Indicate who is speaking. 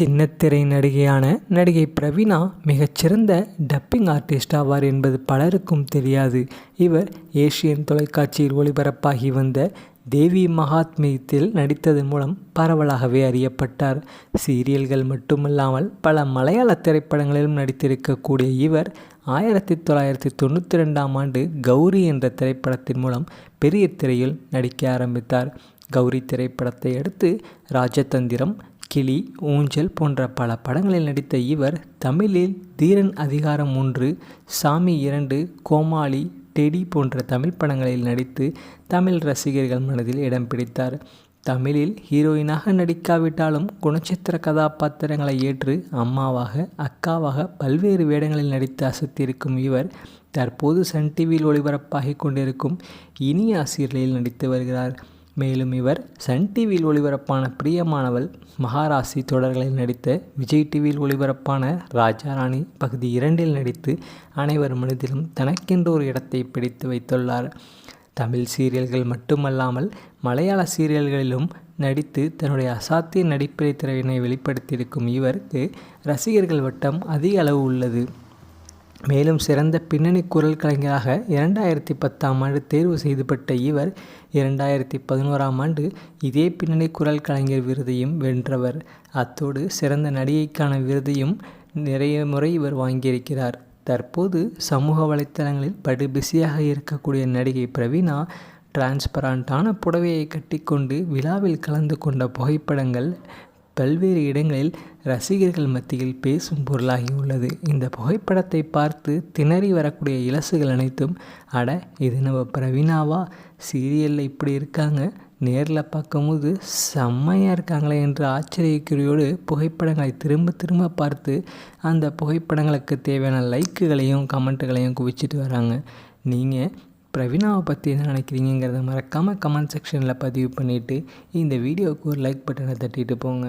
Speaker 1: சின்னத்திரை நடிகையான நடிகை பிரவீனா மிகச்சிறந்த டப்பிங் ஆர்டிஸ்ட் ஆவார் என்பது பலருக்கும் தெரியாது. இவர் ஏஷியன் தொலைக்காட்சியில் ஒளிபரப்பாகி வந்த தேவி மகாத்மியத்தில் நடித்தது மூலம் பரவலாகவே அறியப்பட்டார். சீரியல்கள் மட்டுமல்லாமல் பல மலையாள திரைப்படங்களிலும் நடித்திருக்கக்கூடிய இவர் ஆயிரத்தி தொள்ளாயிரத்தி தொண்ணூற்றி ரெண்டாம் ஆண்டு கௌரி என்ற திரைப்படத்தின் மூலம் பெரிய திரையில் நடிக்க ஆரம்பித்தார். கௌரி திரைப்படத்தை அடுத்து ராஜதந்திரம் கிளி ஊஞ்சல் போன்ற பல படங்களில் நடித்த இவர் தமிழில் தீரன் அதிகாரம் ஒன்று சாமி இரண்டு கோமாளி டெடி போன்ற தமிழ் படங்களில் நடித்து தமிழ் ரசிகர்கள் மனதில் இடம் பிடித்தார். தமிழில் ஹீரோயினாக நடிக்காவிட்டாலும் குணச்சித்திர கதாபாத்திரங்களை ஏற்று அம்மாவாக அக்காவாக பல்வேறு வேடங்களில் நடித்து அசத்தியிருக்கும் இவர் தற்போது சன் டிவியில் ஒளிபரப்பாகி கொண்டிருக்கும் இனிய சீரியலில் நடித்து வருகிறார். மேலும் இவர் சன் டிவியில் ஒளிபரப்பான பிரியமானவள் மகாராசி தொடர்களில் நடித்த விஜய் டிவியில் ஒளிபரப்பான ராஜாராணி பகுதி இரண்டில் நடித்து அனைவர் மனதிலும் தனக்கென்று ஒரு இடத்தை பிடித்து வைத்துள்ளார். தமிழ் சீரியல்கள் மட்டுமல்லாமல் மலையாள சீரியல்களிலும் நடித்து தன்னுடைய அசாத்திய நடிப்பிலை திறவினை வெளிப்படுத்தியிருக்கும் இவருக்கு ரசிகர்கள் வட்டம் அதிக அளவு உள்ளது. மேலும் சிறந்த பின்னணி குரல் கலைஞராக இரண்டாயிரத்தி பத்தாம் ஆண்டு தேர்வு செய்துபட்ட இவர் இரண்டாயிரத்தி பதினோராம் ஆண்டு இதே பின்னணி குரல் கலைஞர் விருதையும் வென்றவர். அத்தோடு சிறந்த நடிகைக்கான விருதையும் நிறைய முறை இவர் வாங்கியிருக்கிறார். தற்போது சமூக வலைத்தளங்களில் படு பிஸியாக இருக்கக்கூடிய நடிகை பிரவீனா டிரான்ஸ்பரண்டான புடவையை கட்டிக்கொண்டு விழாவில் கலந்து கொண்ட புகைப்படங்கள் பல்வேறு இடங்களில் ரசிகர்கள் மத்தியில் பேசும் பொருளாகி உள்ளது இந்த புகைப்படத்தை பார்த்து திணறி வரக்கூடிய இலசுகள் அனைத்தும் அட இது நம்ம பிரவீனாவா சீரியலில் இப்படி இருக்காங்க? நேரில் பார்க்கும்போது செம்மையாக இருக்காங்களே என்று ஆச்சரியக்குறியோடு புகைப்படங்களை திரும்ப திரும்ப பார்த்து அந்த புகைப்படங்களுக்கு தேவையான லைக்குகளையும் கமெண்ட்டுகளையும் குவிச்சிட்டு வராங்க. நீங்கள் பிரவீனாவை பற்றி என்ன நினைக்கிறீங்கிறத மறக்காமல் கமெண்ட் செக்ஷனில் பதிவு பண்ணிவிட்டு இந்த வீடியோவுக்கு ஒரு லைக் பட்டனை தட்டிட்டு போங்க.